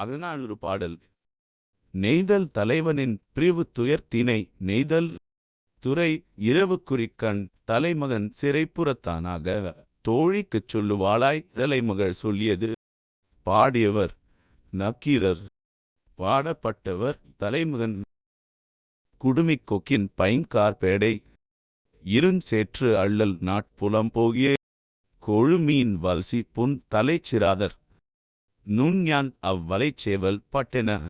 அகநானூறு பாடல். நெய்தல் தலைவனின் பிரிவு துயர்த்தினை நெய்தல் துறை இரவு குறிக்கண் தலைமகன் சிறைப்புறத்தானாக தோழிக்குச் சொல்லுவாளாய் தலைமகள் சொல்லியது. பாடியவர் நக்கீரர். பாடப்பட்டவர் தலைமகன். குடுமிக் கொக்கின் பைங்கார்பேடை இருஞ்சேற்று அள்ளல் நாட்புலம் போகிய கொழுமீன் வல்சி புன் தலைச்சிராதர். நுண்ஞான் அவ்வலைச்சேவல் பட்டென.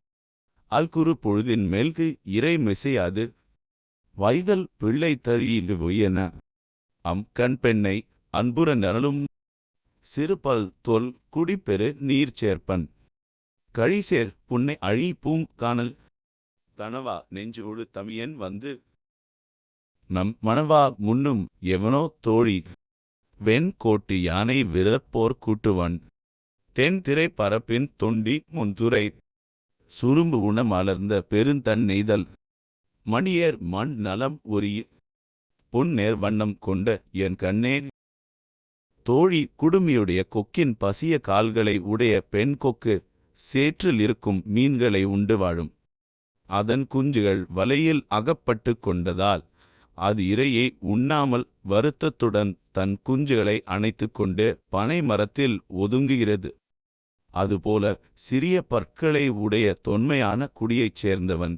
அல்குறு பொழுதின் மேல்கு இறை மிசையாது. வைதல் பிள்ளை தழியீடு ஒய்யென அம் கண் பெண்ணை அன்புற நரலும். சிறுபல் தொல் குடிப்பெரு நீர் சேர்ப்பன். கழிசேர் புன்னை அழி பூங் காணல். தனவா நெஞ்சு ஒழு தமியன் வந்து. நம் மணவா முன்னும் எவனோ தோழி. வெண் கோட்டு யானை விரப்போர் கூட்டுவன். தென்திரை பரப்பின் தொண்டி முந்துரை. சுரும்பு உணமலர்ந்த மலர்ந்த பெருந்தன் நெய்தல். மணியேர் மண் நலம் ஒரி. பொன்னேர் வண்ணம் கொண்ட என் கண்ணே. தோழி குடுமியுடைய கொக்கின் பசிய கால்களை உடைய பெண் கொக்கு. சேற்றில் இருக்கும் மீன்களை உண்டு வாழும். அதன் குஞ்சுகள் வலையில் அகப்பட்டு கொண்டதால் அது இரையை உண்ணாமல் வருத்தத்துடன் தன் குஞ்சுகளை அணைத்துக் கொண்டு பனை மரத்தில் ஒதுங்குகிறது. அதுபோல சிறிய பற்களை உடைய தொன்மையான குடியைச் சேர்ந்தவன்.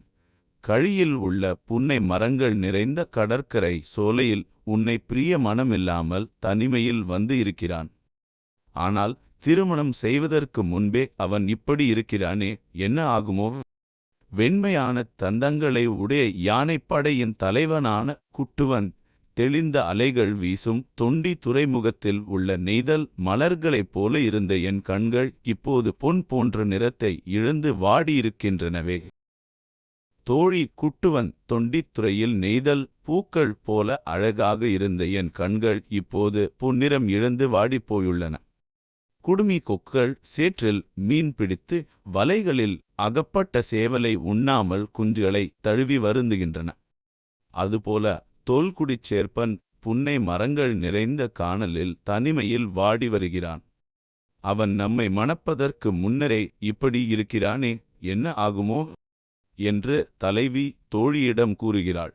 கழியில் உள்ள புன்னை மரங்கள் நிறைந்த கடற்கரை சோலையில் உன்னை பிரிய மனமில்லாமல் தனிமையில் வந்து இருக்கிறான். ஆனால் திருமணம் செய்வதற்கு முன்பே அவன் இப்படி இருக்கிறானே என்ன ஆகுமோ? வெண்மையான தந்தங்களை உடைய யானைப்படையின் தலைவனான குட்டுவன் தெளிந்த அலைகள் வீசும் தொண்டி துறைமுகத்தில் உள்ள நெய்தல் மலர்களைப் போல இருந்த என் கண்கள் இப்போது பொன் போன்ற நிறத்தை இழந்து வாடியிருக்கின்றனவே. தோழி குட்டுவன் தொண்டித்துறையில் நெய்தல் பூக்கள் போல அழகாக இருந்த என் கண்கள் இப்போது பொன்னிறம் இழந்து வாடிப்போயுள்ளன. குடுமி கொக்குகள் சேற்றில் மீன் பிடித்து வலைகளில் அகப்பட்ட சேவலை உண்ணாமல் குஞ்சுகளை தழுவி வருந்துகின்றன. அதுபோல தோல்குடிச் சேர்ப்பன் புன்னை மரங்கள் நிறைந்த காணலில் தனிமையில் வாடி வருகிறான். அவன் நம்மை மணப்பதற்கு முன்னரே இப்படி இருக்கிறானே என்ன ஆகுமோ? என்று தலைவி தோழியிடம் கூறுகிறாள்.